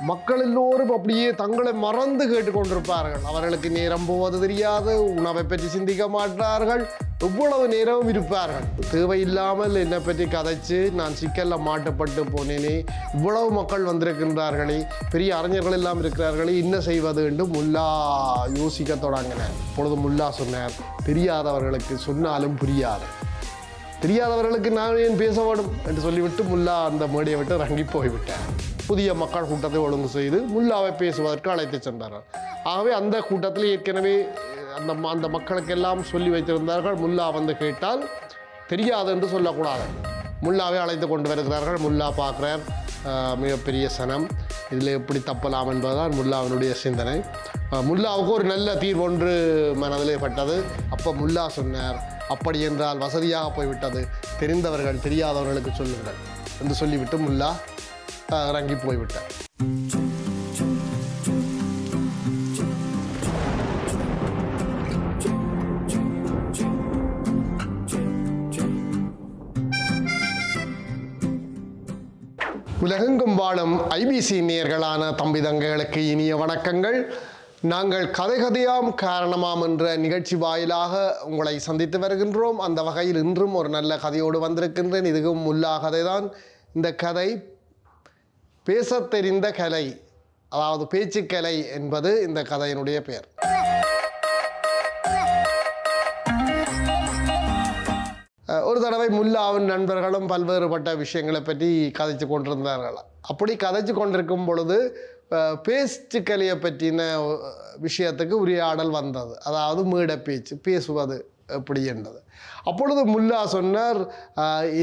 மக்கள் எல்லோரும் அப்படியே தங்களை மறந்து கேட்டுக்கொண்டிருப்பார்கள். அவர்களுக்கு நேரம் போவது தெரியாது உணவை பற்றி சிந்திக்க மாட்டார்கள் எவ்வளவு நேரமும் இருப்பார்கள். தேவையில்லாமல் என்னை பற்றி கதைச்சு நான் சிக்கலில் மாட்டப்பட்டு போனேனே இவ்வளவு மக்கள் வந்திருக்கின்றார்களே பெரிய அறிஞர்கள் எல்லாம் இருக்கிறார்களே என்ன செய்வது என்று முல்லா யோசிக்க தொடங்கினார். இப்பொழுது முல்லா சொன்னார் தெரியாதவர்களுக்கு சொன்னாலும் புரியாது. தெரியாதவர்களுக்கு நான் ஏன் பேச வேண்டும்? என்று சொல்லிவிட்டு முல்லா அந்த மேடையை விட்டு இறங்கி போய்விட்டேன் புதிய மக்கள் கூட்டத்தை ஒழுங்கு செய்து முல்லாவை பேசுவதற்கு அழைத்து சென்றார்கள். ஆகவே அந்த கூட்டத்தில் ஏற்கனவே அந்த ம- அந்த மக்களுக்கெல்லாம் சொல்லி வைத்திருந்தார்கள். முல்லா வந்து கேட்டால் தெரியாது என்று சொல்லக்கூடாது. முல்லாவை அழைத்து கொண்டு வருகிறார்கள். முல்லா பார்க்குறார் மிகப்பெரிய சனம். இதில் எப்படி தப்பலாம் என்பதுதான் முல்லாவினுடைய சிந்தனை. முல்லாவுக்கு ஒரு நல்ல தீர்வு ஒன்று மனதிலே பட்டது. அப்போ முல்லா சொன்னார் அப்படி என்றால் வசதியாக போய்விட்டது. தெரிந்தவர்கள் தெரியாதவர்களுக்கு சொல்லுங்கள் என்று சொல்லிவிட்டு முல்லா இறங்கி போய்விட்டார் உலகெங்கும் வாழும் ஐபிசி நேயர்களான தம்பி தங்கைகளுக்கு இனிய வணக்கங்கள் நாங்கள் கதை கதையாம் காரணமாம் என்ற நிகழ்ச்சி வாயிலாக உங்களை சந்தித்து வருகின்றோம் அந்த வகையில் இன்றும் ஒரு நல்ல கதையோடு வந்திருக்கின்றேன் இதுவும் முல்லா கதைதான் இந்த கதை பேசத் தெரிந்த கலை அதாவது பேச்சுக்கலை என்பது இந்த கதையினுடைய பெயர். ஒரு தடவை முல்லாவின் நண்பர்களும் பல்வேறுபட்ட விஷயங்களை பற்றி கதைச்சு கொண்டிருந்தார்கள். அப்படி கதைச்சு கொண்டிருக்கும் பொழுது பேச்சு பேச்சுக்கலையை பற்றின விஷயத்துக்கு உரையாடல் வந்தது. அதாவது மீட பேச்சு பேசுவது எப்படி என்றது. அப்பொழுது முல்லா சொன்னார்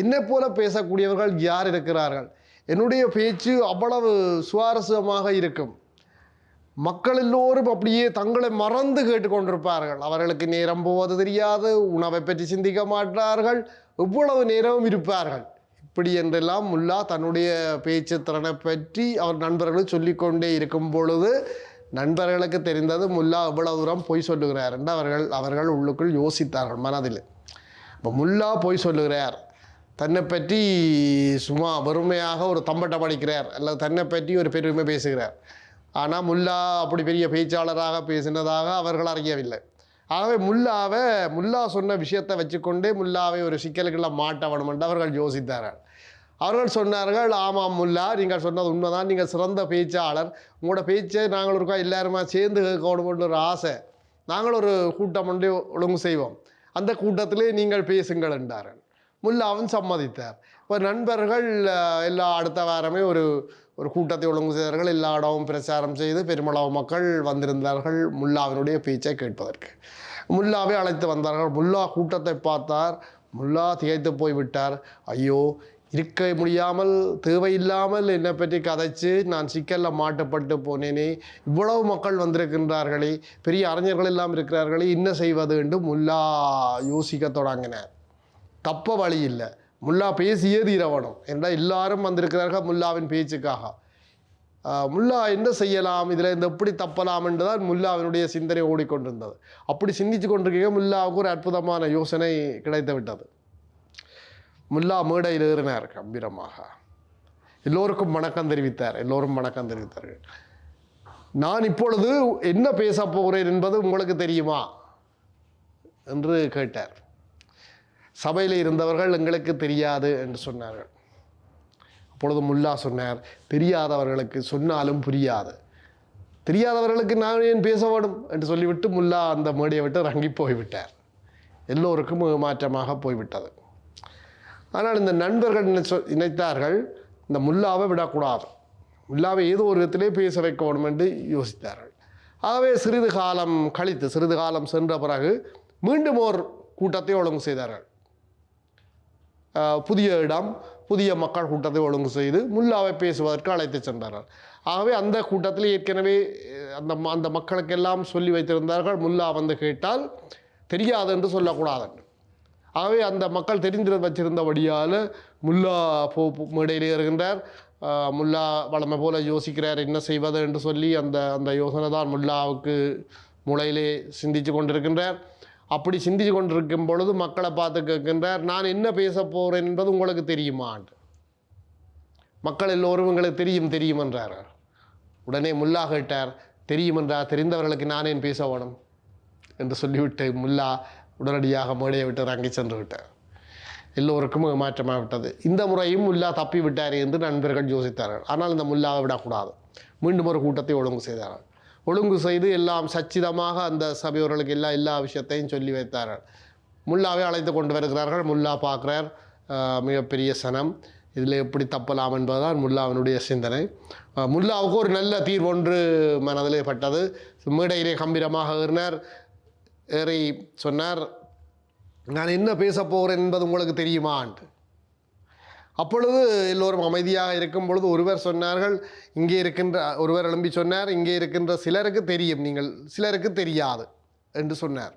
என்னை போல பேசக்கூடியவர்கள் யார் இருக்கிறார்கள்? என்னுடைய பேச்சு அவ்வளவு சுவாரஸ்யமாக இருக்கும். மக்கள் எல்லோரும் அப்படியே தங்களை மறந்து கேட்டுக்கொண்டிருப்பார்கள். அவர்களுக்கு நேரம் போவது தெரியாது உணவை பற்றி சிந்திக்க மாட்டார்கள் எவ்வளவு நேரமும் இருப்பார்கள். இப்படி என்றெல்லாம் முல்லா தன்னுடைய பேச்சு திறனை பற்றி அவர் நண்பர்கள் சொல்லிக்கொண்டே இருக்கும் பொழுது நண்பர்களுக்கு தெரிந்தது முல்லா எவ்வளவு தூரம் பொய் சொல்லுகிறார் என்று அவர்கள் அவர்கள் உள்ளுக்குள் யோசித்தார்கள் மனதில். இப்போ முல்லா பொய் சொல்லுகிறார். தன்னை பற்றி சும்மா வெறுமையாக ஒரு தம்பட்டை படிக்கிறார் அல்லது தன்னை பற்றி ஒரு பெருமை பேசுகிறார். ஆனால் முல்லா அப்படி பெரிய பேச்சாளராக பேசினதாக அவர்கள் அறியவில்லை. ஆகவே முல்லாவை முல்லா சொன்ன விஷயத்தை வச்சுக்கொண்டே முல்லாவை ஒரு சிக்கலுக்குள்ள மாட்ட வேணும் என்று அவர்கள் யோசித்தார்கள். அவர்கள் சொன்னார்கள் ஆமாம் முல்லா நீங்கள் சொன்னது உண்மைதான். நீங்கள் சிறந்த பேச்சாளர். உங்களோட பேச்சை நாங்கள் இருக்கோம் எல்லாருமா சேர்ந்து கேட்கணும்னு ஒரு ஆசை. நாங்கள் ஒரு கூட்டம் ஒன்று ஒழுங்கு செய்வோம். அந்த கூட்டத்திலே நீங்கள் பேசுங்கள் என்றார்கள். முல்லாவும் சம்மதித்தார். இப்போ நண்பர்கள் எல்லா அடுத்த வாரமே ஒரு ஒரு கூட்டத்தை ஒழுங்கு செய்தார்கள். எல்லா இடமும் பிரச்சாரம் செய்து பெருமளவு மக்கள் வந்திருந்தார்கள் முல்லாவினுடைய பேச்சை கேட்பதற்கு. முல்லாவை அழைத்து வந்தார்கள். முல்லா கூட்டத்தை பார்த்தார். முல்லா திகைத்து போய்விட்டார். ஐயோ இருக்க முடியாமல் தேவையில்லாமல் என்னை பற்றி கதைச்சு நான் சிக்கலில் மாட்டப்பட்டு போனேனே. இவ்வளவு மக்கள் வந்திருக்கின்றார்களே. பெரிய அறிஞர்கள் எல்லாம் இருக்கிறார்களே. என்ன செய்வது என்று முல்லா யோசிக்க தொடங்கினார். தப்ப வழி இல்லை. முல்லா பேசியே தீரவணும் என்றால் எல்லாரும் வந்திருக்கிறார்கள் முல்லாவின் பேச்சுக்காக. முல்லா என்ன செய்யலாம்? இதில் இந்த எப்படி தப்பலாம் என்று தான் முல்லாவினுடைய சிந்தனை ஓடிக்கொண்டிருந்தது. அப்படி சிந்திச்சு கொண்டிருக்க முல்லாவுக்கு ஒரு அற்புதமான யோசனை கிடைத்து விட்டது முல்லா மேடையில் ஏறினார் கம்பீரமாக. எல்லோருக்கும் வணக்கம் தெரிவித்தார். எல்லோரும் வணக்கம் தெரிவித்தார்கள். நான் இப்பொழுது என்ன பேச போகிறேன் என்பது உங்களுக்கு தெரியுமா? என்று கேட்டார். சபையில் இருந்தவர்கள் எங்களுக்கு தெரியாது என்று சொன்னார்கள். அப்பொழுது முல்லா சொன்னார் தெரியாதவர்களுக்கு சொன்னாலும் புரியாது. தெரியாதவர்களுக்கு நான் ஏன் பேச வேண்டும் என்று சொல்லிவிட்டு முல்லா அந்த மேடையை விட்டு இறங்கி போய்விட்டார். எல்லோருக்கும் மாற்றமாக போய்விட்டது. ஆனால் இந்த நண்பர்கள் நினைச்ச நினைத்தார்கள் இந்த முல்லாவை விடக்கூடாது. முல்லாவை ஏதோ ஒரு விதத்திலே பேச வைக்க வேண்டும் என்று யோசித்தார்கள். ஆகவே சிறிது காலம் கழித்து சிறிது காலம் சென்ற பிறகு மீண்டும் ஓர் கூட்டத்தை ஒழுங்கு செய்தார்கள். புதிய இடம் புதிய மக்கள் கூட்டத்தை ஒழுங்கு செய்து முல்லாவை பேசுவதற்கு அழைத்து சென்றார்கள். ஆகவே அந்த கூட்டத்தில் ஏற்கனவே அந்த ம- அந்த மக்களுக்கெல்லாம் சொல்லி வைத்திருந்தார்கள். முல்லா வந்து கேட்டால் தெரியாது என்று சொல்லக்கூடாது. ஆகவே அந்த மக்கள் தெரிந்து வச்சிருந்தபடியால் முல்லா போ மேடையில் ஏறுகின்றார். முல்லா வளமை போல யோசிக்கிறார். என்ன செய்வது என்று சொல்லி அந்த அந்த யோசனை தான் முல்லாவுக்கு முளையிலே சிந்தித்து கொண்டிருக்கின்றார். அப்படி சிந்திச்சு கொண்டிருக்கும் பொழுது மக்களை பார்த்து கேட்கின்றார் நான் என்ன பேச போகிறேன் என்பது உங்களுக்கு தெரியுமா மக்கள் எல்லோரும் உங்களுக்கு தெரியும் தெரியும் என்றார். உடனே முல்லா கேட்டார் தெரியுமென்றா தெரிந்தவர்களுக்கு நான் ஏன் பேச வேணும்? என்று சொல்லிவிட்டு முல்லா உடனடியாக மேடையை விட்டு இறங்கி சென்று விட்டார். எல்லோருக்கும் மாற்றமாக விட்டது. இந்த முறையும் முல்லா தப்பி விட்டார் என்று நண்பர்கள் யோசித்தார்கள். ஆனால் இந்த முல்லாவை விடக்கூடாது. மீண்டும் ஒரு கூட்டத்தை ஒழுங்கு செய்தார்கள். ஒழுங்கு செய்து எல்லாம் சச்சிதமாக அந்த சபையோர்களுக்கு எல்லா எல்லா விஷயத்தையும் சொல்லி வைத்தார்கள் முல்லாவை அழைத்து கொண்டு வருகிறார்கள். முல்லா பார்க்குறார். மிகப்பெரிய சனம். இதில் எப்படி தப்பலாம் என்பதுதான் முல்லாவினுடைய சிந்தனை. முல்லாவுக்கு ஒரு நல்ல தீர்வு ஒன்று மனதிலே பட்டது. மேடையிலே கம்பீரமாக ஏறினார். ஏறி சொன்னார் நான் என்ன பேச போகிறேன் என்பது உங்களுக்கு தெரியுமான்ட்டு அப்பொழுது எல்லோரும் அமைதியாக இருக்கும் பொழுது ஒருவர் சொன்னார்கள் இங்கே இருக்கின்ற ஒருவர் எழும்பி சொன்னார் இங்கே இருக்கின்ற சிலருக்கு தெரியும் நீங்கள் சிலருக்கு தெரியாது என்று சொன்னார்.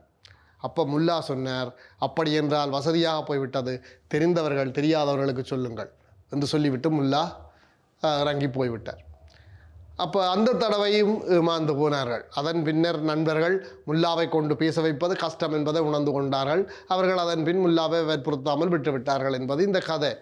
அப்போ முல்லா சொன்னார் அப்படி என்றால் வசதியாக போய்விட்டது தெரிந்தவர்கள் தெரியாதவர்களுக்கு சொல்லுங்கள் என்று சொல்லிவிட்டு முல்லா இறங்கி போய்விட்டார். அப்போ அந்த தடவையும் ஏமாந்து போனார்கள். அதன் பின்னர் நண்பர்கள் முல்லாவை கொண்டு பேச வைப்பது கஷ்டம் என்பதை உணர்ந்து கொண்டார்கள். அவர்கள் அதன் பின் முல்லாவை வற்புறுத்தாமல் விட்டுவிட்டார்கள் என்பது இந்த கதை.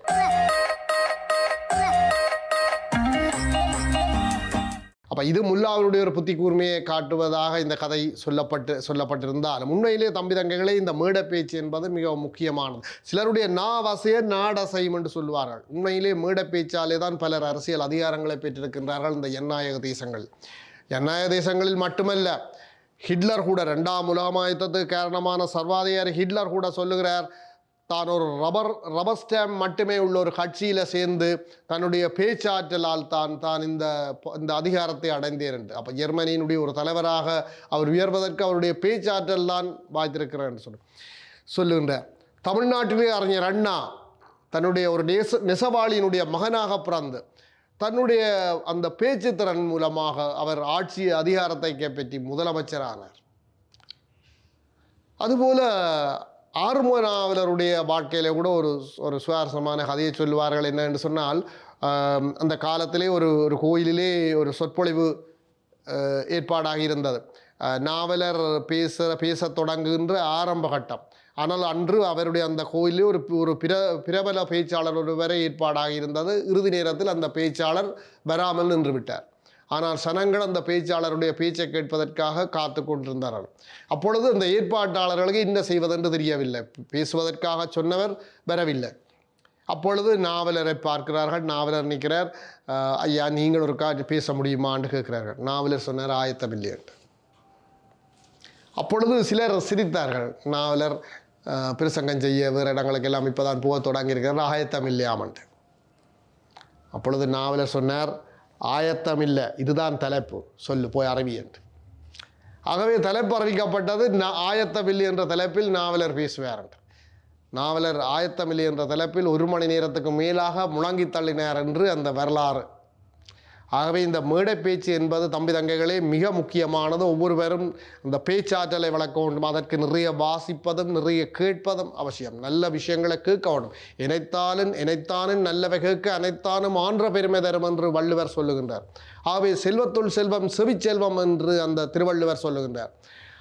அப்போ இது முல்லாவினுடைய ஒரு புத்தி கூர்மையை காட்டுவதாக இந்த கதை சொல்லப்பட்டு சொல்லப்பட்டிருந்தாலும் உண்மையிலே தம்பி தங்கைகளே இந்த மேடை பேச்சு என்பது மிகவும் முக்கியமானது. சிலருடைய நா நாடசையும் என்று சொல்வார்கள் உண்மையிலே மேடை பேச்சாலே தான் பலர் அரசியல் அதிகாரங்களை பெற்றிருக்கின்றார்கள் இந்த எண்ணாயக தேசங்கள். எண்ணாயக தேசங்களில் மட்டுமல்ல ஹிட்லர் கூட ரெண்டாம் உலகமாயுத்தத்துக்கு காரணமான சர்வாதிகாரி ஹிட்லர் கூட சொல்லுகிறார் தான் ஒரு ரப்பர் ரப்பர் ஸ்டாம்ப் மட்டுமே உள்ள ஒரு கட்சியில் சேர்ந்து தன்னுடைய பேச்சாற்றலால் தான் தான் இந்த இந்த அதிகாரத்தை அடைந்தேன் என்று. அப்போ ஜெர்மனியினுடைய ஒரு தலைவராக அவர் உயர்வதற்கு அவருடைய பேச்சாற்றல் தான் வாய்த்திருக்கிறார் என்று சொல்லு சொல்லுகின்றார். தமிழ்நாட்டிலே அறிஞர் அண்ணா தன்னுடைய ஒரு நேச நெசவாளியினுடைய மகனாக பிறந்து தன்னுடைய அந்த பேச்சு திறன் மூலமாக அவர் ஆட்சி அதிகாரத்தை கைப்பற்றி முதலமைச்சரானார். அதுபோல ஆறுமுகனாவலருடைய வாழ்க்கையில கூட ஒரு ஒரு சுவாரஸ்யமான கதையை சொல்லுவார்கள் என்ன என்று சொன்னால் அந்த காலத்திலே ஒரு ஒரு கோயிலிலே ஒரு சொற்பொழிவு ஏற்பாடாக இருந்தது. நாவலர் பேச பேசத் தொடங்குகின்ற ஆரம்ப கட்டம். ஆனால் அன்று அவருடைய அந்த கோயிலே ஒரு ஒரு பிர பிரபல பேச்சாளர் ஒருவரை ஏற்பாடாக இருந்தது. இறுதி நேரத்தில் அந்த பேச்சாளர் வராமல் நின்று விட்டார். ஆனால் சனங்கள் அந்த பேச்சாளருடைய பேச்சை கேட்பதற்காக காத்து கொண்டிருந்தார்கள். அப்பொழுது அந்த ஏற்பாட்டாளர்களுக்கு என்ன செய்வதென்று தெரியவில்லை. பேசுவதற்காக சொன்னவர் வரவில்லை. அப்பொழுது நாவலரை பார்க்கிறார்கள். நாவலர் நிற்கிறார். ஐயா நீங்கள் ஒரு கா பேச முடியுமான்னு கேட்கிறார்கள். நாவலர் சொன்னார் ஆயத்தமில்லை என்று. அப்பொழுது சிலர் சிரித்தார்கள். நாவலர் பிரசங்கம் செய்ய வேறு இடங்களுக்கெல்லாம் இப்போ தான் போக தொடங்கியிருக்கிறார். ஆயத்தம் இல்லையாமன்ட்டு அப்பொழுது நாவலர் சொன்னார் ஆயத்தம் இல்லை இதுதான் தலைப்பு. சொல்லு போய் அறிவி என்று. ஆகவே தலைப்பு அறிவிக்கப்பட்டது நா- ஆயத்தமில்லை என்ற தலைப்பில் நாவலர் பேசுவார் என்று. நாவலர் ஆயத்தமில்லை என்ற தலைப்பில் ஒரு மணி நேரத்துக்கு மேலாக முழங்கி தள்ளினார் என்று அந்த வரலாறு ஆகவே இந்த மேடை பேச்சு என்பது தம்பி தங்கைகளே மிக முக்கியமானது. ஒவ்வொருவரும் இந்த பேச்சாற்றலை வளர்க்க வேண்டும். அதற்கு நிறைய வாசிப்பதும் நிறைய கேட்பதும் அவசியம். நல்ல விஷயங்களை கேட்க வேண்டும். இணைத்தாலும் இணைத்தானும் நல்லவை கேட்க அனைத்தானும் ஆன்ற பெருமை தரும் என்று வள்ளுவர் சொல்லுகின்றார். ஆகவே செல்வத்துள் செல்வம் செவிச்செல்வம் என்று அந்த திருவள்ளுவர் சொல்லுகின்றார்.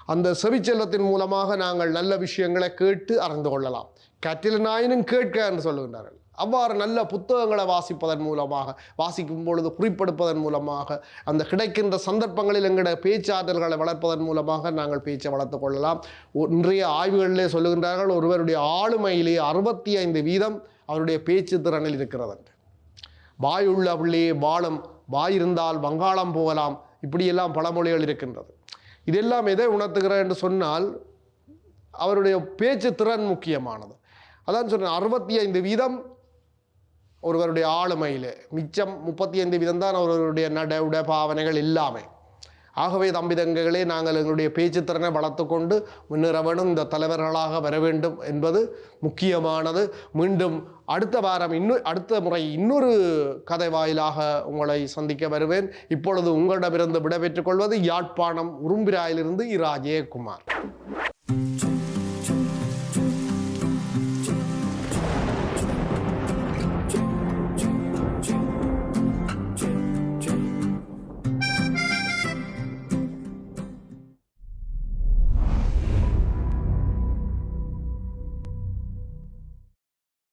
அந்த செவிச்செல்வத்தின் மூலமாக நாங்கள் நல்ல விஷயங்களை கேட்டு அறிந்து கொள்ளலாம். கற்றிலனாயினும் கேட்க என்று சொல்லுகின்றார்கள். அவ்வாறு நல்ல புத்தகங்களை வாசிப்பதன் மூலமாக வாசிக்கும் பொழுது குறிப்பெடுப்பதன் மூலமாக அந்த கிடைக்கின்ற சந்தர்ப்பங்களில் எங்களுடைய பேச்சாற்றல்களை வளர்ப்பதன் மூலமாக நாங்கள் பேச்சை வளர்த்து கொள்ளலாம். இன்றைய ஆய்வுகளிலே சொல்லுகின்றார்கள் ஒருவருடைய ஆளுமையிலே அறுபத்தி ஐந்து வீதம் அவருடைய பேச்சு திறனில் இருக்கிறது என்று பிள்ளையே வாழும் வாய் இருந்தால் வங்காளம் போகலாம் இப்படியெல்லாம் பழமொழிகள் இருக்கின்றது. இதெல்லாம் எதை உணர்த்துகிறேன் என்று சொன்னால் அவருடைய பேச்சு திறன் முக்கியமானது. அதான் சொன்னேன் அறுபத்தி ஐந்து வீதம் ஒருவருடைய ஆளுமையில். மிச்சம் முப்பத்தி ஐந்து வீதம் தான் அவருடைய நட உட பாவனைகள் எல்லாமே ஆகவே தம்பிதங்கைகளே நாங்கள் எங்களுடைய பேச்சுத்திறனை வளர்த்து கொண்டு இந்த தலைவர்களாக வர வேண்டும் என்பது முக்கியமானது. மீண்டும் அடுத்த வாரம் இன்னும் அடுத்த முறை இன்னொரு கதை வாயிலாக உங்களை சந்திக்க வருவேன். இப்பொழுது உங்களிடமிருந்து விடைபெற்றுக் கொள்வது யாழ்ப்பாணம் உரும்பிராயிலிருந்து இராஜேகுமார்